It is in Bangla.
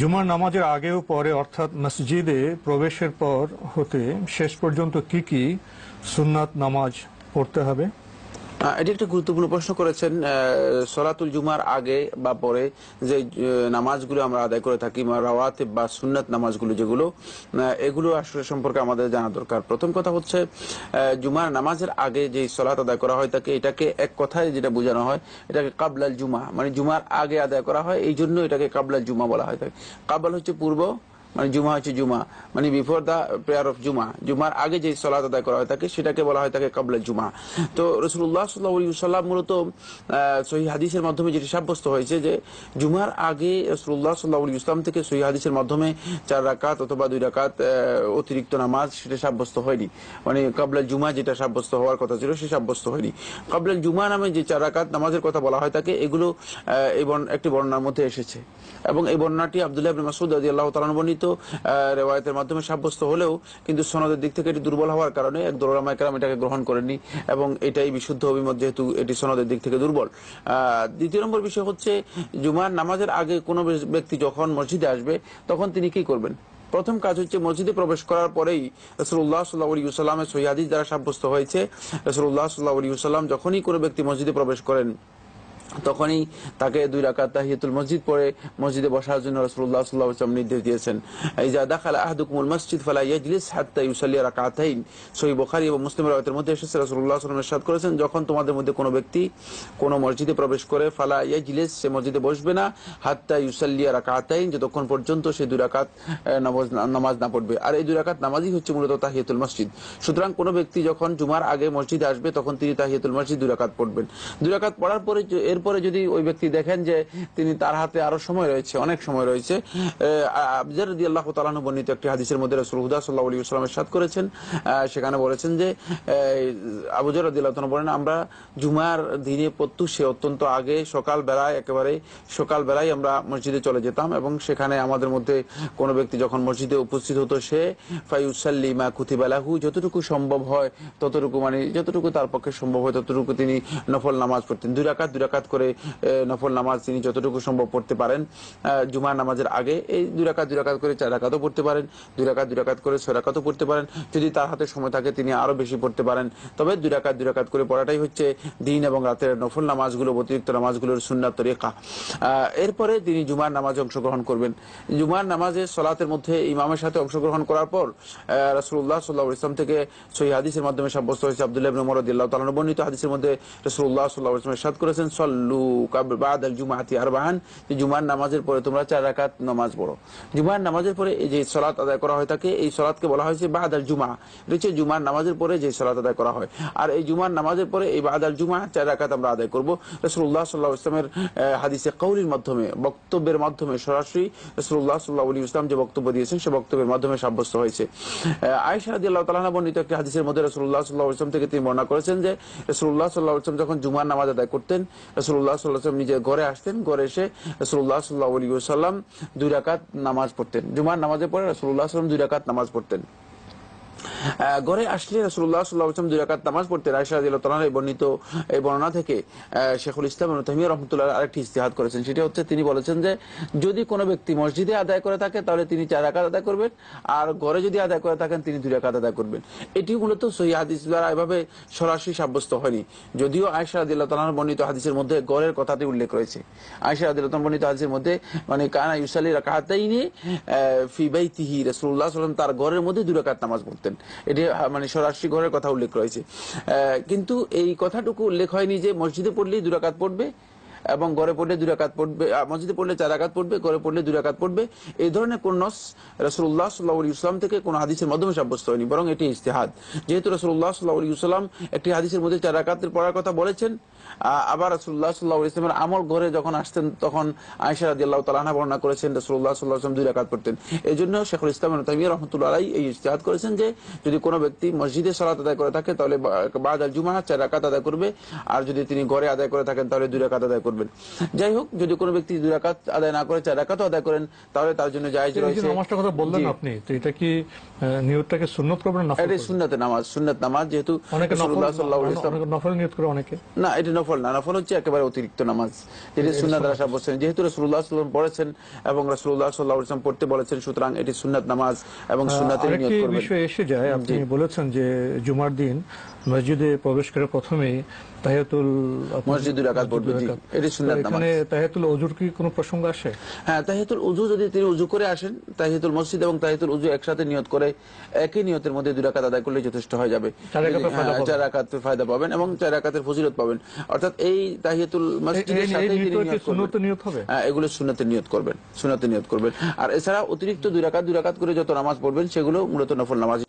জুমার নামাজের আগে ও পরে, অর্থাৎ মসজিদে প্রবেশের পর হতে শেষ পর্যন্ত কি কি সুন্নাত নামাজ পড়তে হবে? এটি একটা গুরুত্বপূর্ণ প্রশ্ন করেছেন সলাতুল জুমার আগে বা পরে যে নামাজগুলো আমরা আদায় করে থাকি রাওয়াতে বা সুন্নাত নামাজগুলো যেগুলো এগুলো আসলে সম্পর্কে আমাদের জানা দরকার। প্রথম কথা হচ্ছে জুমার নামাজের আগে যে সলাত আদায় করা হয়, তাকে এটাকে এক কথায় যেটা বোঝানো হয়, এটাকে কাবলাল জুমা মানে জুমার আগে আদায় করা হয়, এই জন্য এটাকে কাবলাল জুমা বলা হয়। থাকে কাবলাল হচ্ছে পূর্ব মানে জুমা হচ্ছে জুমা। মানে বিফোর দা প্রেয়ার অফ জুমা। জুমার আগে যে সলাত আদায় করা হয় থাকে সেটাকে বলা হয় থাকে কাবলা জুমা। তো রসুল্লাহ সাল্লাম মূলত সহি হাদিসের মাধ্যমে যেটি সাব্যস্ত হয়েছে যে, জুমার আগে রসুল্লাহ সাল্লাহ ইসলাম থেকে সহি হাদিসের মাধ্যমে চার রাকাত অথবা দুই রাকাত অতিরিক্ত নামাজ সেটা সাব্যস্ত হয়নি। মানে কাবলা জুমা যেটা সাব্যস্ত হওয়ার কথা ছিল, সে সাব্যস্ত হয়নি। কাবলা জুমা নামে যে চার রাকাত নামাজের কথা বলা হয় থাকে এগুলো এই একটি বর্ণনার মধ্যে এসেছে। এবং এই বর্ণনাটি আব্দুল্লাহ ইবনে মাসউদ আল্লাহ তাআলা বর্ণিত। রেওয়ায়তের মাধ্যমে সাব্যস্ত হলেও কিন্তু সনদের দিক থেকে এটি দুর্বল হওয়ার কারণে এক দোলামা একরাম এটাকে গ্রহণ করেননি এবং এটাই বিশুদ্ধ অভিমত যেহেতু এটি সনদের দিক থেকে দুর্বল। দ্বিতীয় নম্বর বিষয় হচ্ছে, জুমার নামাজের আগে কোনো ব্যক্তি যখন মসজিদে আসবে, তখন তিনি কি করবেন? প্রথম কাজ হচ্ছে মসজিদে প্রবেশ করার পরেই রসুল্লাহ সাল্লাহ সাল্লামের সহিদিস দ্বারা সাব্যস্ত হয়েছে। রসুল্লাহ সাল্লাহ সাল্লাম যখনই কোনো ব্যক্তি মসজিদে প্রবেশ করেন তখনই তাকে দুই রাকাত তাহিয়াতুল মসজিদ পড়ে মসজিদে বসার জন্য রাসূলুল্লাহ সাল্লাল্লাহু আলাইহি ওয়াসাল্লাম নির্দেশ দিয়েছেন। ইজা দাখালা আহাদুকুমুল মসজিদ ফালা ইয়াজলিস হাত্তা ইউসাল্লি রাকাতাইন। সহিহ বুখারী এবং মুসলিম রাওয়াতের মধ্যে এসেছে, রাসূলুল্লাহ সাল্লাল্লাহু আলাইহি করেছেন, যখন তোমাদের মধ্যে কোনো ব্যক্তি কোনো মসজিদে প্রবেশ করে, ফালা ইয়াজলিস, সে মসজিদে বসবে না। হাত্তা ইউসাল্লি রাকাতাইন, যতক্ষণ পর্যন্ত সে দুই রাকাত নামাজ নামাজ না পড়বে। আর এই দুই রাকাত নামাজই হচ্ছে মূলত তাহিয়াতুল মসজিদ। সুতরাং কোনো ব্যক্তি যখন জুমার আগে মসজিদে আসবে, তখন তিনি তাহিয়াতুল মসজিদ দুই রাকাত পড়বেন। দুই রাকাত পড়ার পরে যে- এরপরে যদি ওই ব্যক্তি দেখেন যে তিনি তার হাতে আরও সময় রয়েছে, অনেক সময় রয়েছে বর্ণিত একটি হাদিসের মধ্যে রসুল হুদা সাল্লাহ আলী ইসলামের সাথ করেছেন সেখানে বলেছেন যে আবুজর তাআলা বলেন, আমরা জুমার দিনে প্রত্যুষে অত্যন্ত আগে সকাল বেলায় একেবারে সকাল বেলায় আমরা মসজিদে চলে যেতাম এবং সেখানে আমাদের মধ্যে কোনো ব্যক্তি যখন মসজিদে উপস্থিত হতো সে, ফাইউসাল্লি মা কুতিবালাহু যতটুকু সম্ভব হয় ততটুকু মানে যতটুকু তার পক্ষে সম্ভব হয় ততটুকু তিনি নফল নামাজ পড়তেন। দুই রাকাত দুই রাকাত করে নফল নামাজ তিনি যতটুকু সম্ভব পড়তে পারেন। জুমার নামাজের আগে এই দুই রাকাত দুই রাকাত করে চার রাকাতও পড়তে পারেন, দুই রাকাত দুই রাকাত করে ছয় পড়তে পারেন। যদি তার হাতে সময় থাকে, তিনি আরও বেশি পড়তে পারেন। তবে দুই রাকাত দুই রাকাত করে পড়াটাই হচ্ছে দিন এবং রাতের নফল নামাজগুলো, অতিরিক্ত নামাজগুলোর সুন্নাত তরিকা। এরপরে তিনি জুমার নামাজে অংশগ্রহণ করবেন। জুমার নামাজে সলাতের মধ্যে ইমামের সাথে অংশগ্রহণ করার পর রসুল্লাহ সাল্লাহ ইসলাম থেকে সহি হাদিসের মাধ্যমে সাব্যস্ত হয়েছে আব্দুল্লাহ উমর রাদিয়াল্লাহু তাআলা বর্ণিত হাদিসের মধ্যে রসুল্লাহ সাল্লাহ ইসলাম সাদ করেছেন, সল্লু বক্তব্যের মাধ্যমে সরাসরি ইসলাম যে বক্তব্য দিয়েছেন, সে বক্তব্যের মাধ্যমে সাব্যস্ত হয়েছে। তালা বর্ণিত একটি হাদিসের মধ্যে রসুল্লাহ সাল্লাহ ইসলাম থেকে তিনি বর্ণনা করেছেন যে রসুল্লাহ সাল্লাহ ইসলাম যখন জুমার নামাজ আদায় করতেন রসুল্লাহ সাল্লাহ ইসলাম নিজের ঘরে আসতেন, ঘরে এসে রসুল্লাহ সাল্লাহ আলী সাল্লাম দুই রাকাত নামাজ পড়তেন। জুমার নামাজের পড়ে রসুল্লাহ সাল্লাম দুই রাকাত নামাজ পড়তেন। ঘরে আসলে রসুল্লাহ দুই রাকাত নামাজ পড়তে এই বর্ণিত এই বর্ণনা থেকে শেখুল ইসলাম তামিয়া রহমতুল্লাহ আরেকটি ইস্তেহাদ করেছেন। সেটি হচ্ছে তিনি বলেছেন যে, যদি কোনো ব্যক্তি মসজিদে আদায় করে থাকে, তাহলে তিনি চার রাকাত আদায় করবেন। আর ঘরে যদি আদায় করে থাকেন, তিনি দুই রাকাত আদায় করবেন। এটি মূলত সহি হাদিস দ্বারা এভাবে সরাসরি সাব্যস্ত হয়নি। যদিও আয়সা আদিল্লাহ বর্ণিত হাদিসের মধ্যে গড়ের কথাটি উল্লেখ রয়েছে। আয়সা আদিল্লাহ বর্ণিত হাদিসের মধ্যে মানে কানা ইউসালি রাকাতাইনি ফি বাইতিহি, রাসূলুল্লাহ সাল্লাল্লাহু আলাইহি তার ঘরের মধ্যে দুই রাকাত নামাজ পড়তেন। এটি মানে সরাসরি ঘরের কথা উল্লেখ রয়েছে। কিন্তু এই কথাটুকু উল্লেখ হয়নি যে মসজিদে পড়লেই দুরাকাত পড়বে। এবং ঘরে পড়লে দুই রাকাত পড়বে মসজিদে পড়লে চার রাকাত পড়বে, ঘরে পড়লে দুই রাকাত পড়বে। এই ধরনের কোন নস রসুল্লাহ সাল্লাহ ইসলাম থেকে কোন হাদিসের মাধ্যমে সাব্যস্ত হয়নি, বরং এটি ইস্তেহাদ যেহেতু রসুল্লাহ সাল্লাহ ইসলাম একটি হাদিসের মধ্যে চার রাকাতের পড়ার কথা বলেছেন আবার রসুল্লাহ সাল্লাহ ইসলামের আমল ঘরে যখন আসতেন, তখন আয়সা রাজি আল্লাহ তালাহা বর্ণনা করেছেন রসুল্লাহ সাল্লাহ আসলাম দুই রাকাত পড়তেন। এই জন্য শেখুল ইসলাম তামিয়া রহমতুল্লাহ আলাই এই ইস্তেহাদ করেছেন যে, যদি কোনো ব্যক্তি মসজিদে সালাত আদায় করে থাকে, তাহলে বাদ আল জুমা চার রাকাত আদায় করবে, আর যদি তিনি ঘরে আদায় করে থাকেন, তাহলে দুই রাকাত আদায় করবে। করবেন। যাই হোক যদি কোনো ব্যক্তি দুই রাকাত আদায় না করে চার রাকাতও আদায় করেন তাহলে তার জন্য জায়েজ রয়েছে। নামাজটার কথা বললেন আপনি তো এটা কি নিয়তটাকে সুন্নত করবেন না এটাই সুন্নাতে নামাজ সুন্নাত নামাজ যেহেতু অনেকে রাসূলুল্লাহ সাল্লাল্লাহু আলাইহি ওয়াসাল্লাম- নফল নিয়ত করে অনেকে। না এটা নফল না নফল হচ্ছে একেবারে অতিরিক্ত নামাজ। যেটি সুন্নাত রাসা বলছেন যেহেতু রসুল্লাহ সাল্লাম পড়েছেন এবং রসুল্লাহ সাল্লাহ ইসলাম পড়তে বলেছেন সুতরাং এটি সুন্নাত নামাজ এবং সুন্নাতের নিয়ত করবেন। বিষয় এসে যায় আপনি বলেছেন যে জুমার দিন মসজিদে প্রবেশ করে প্রথমেই তাহিয়াতুল আপনার- মসজিদ দুই পড়বে। রাকাত। এটি সুন্নাত তো এখানে তাহিয়াতুল অজুর কি কোনো প্রসঙ্গ আসে? হ্যাঁ তাহিয়াতুল উজু যদি তিনি উজু করে আসেন তাহিয়াতুল মসজিদ এবং তাহিয়াতুল উজু একসাথে নিয়ত করে একই নিয়তের মধ্যে দুই রাকাত আদায় করলে যথেষ্ট হয়ে যাবে। চার রাকাতের ফায়দা হ্যাঁ, পাবেন। ফায়দা পাবেন এবং চার রাকাতের ফজিলত পাবেন। অর্থাৎ এই তাহিয়াতুল মসজিদের সাথে তিনি নিয়ত হবে? হ্যাঁ, এগুলো সুন্নতে নিয়ত করবেন সুন্নতে নিয়ত করবেন। আর এছাড়া অতিরিক্ত দুই রাকাত দুই রাকাত করে যত নামাজ পড়বেন সেগুলো মূলত নফল নামাজ।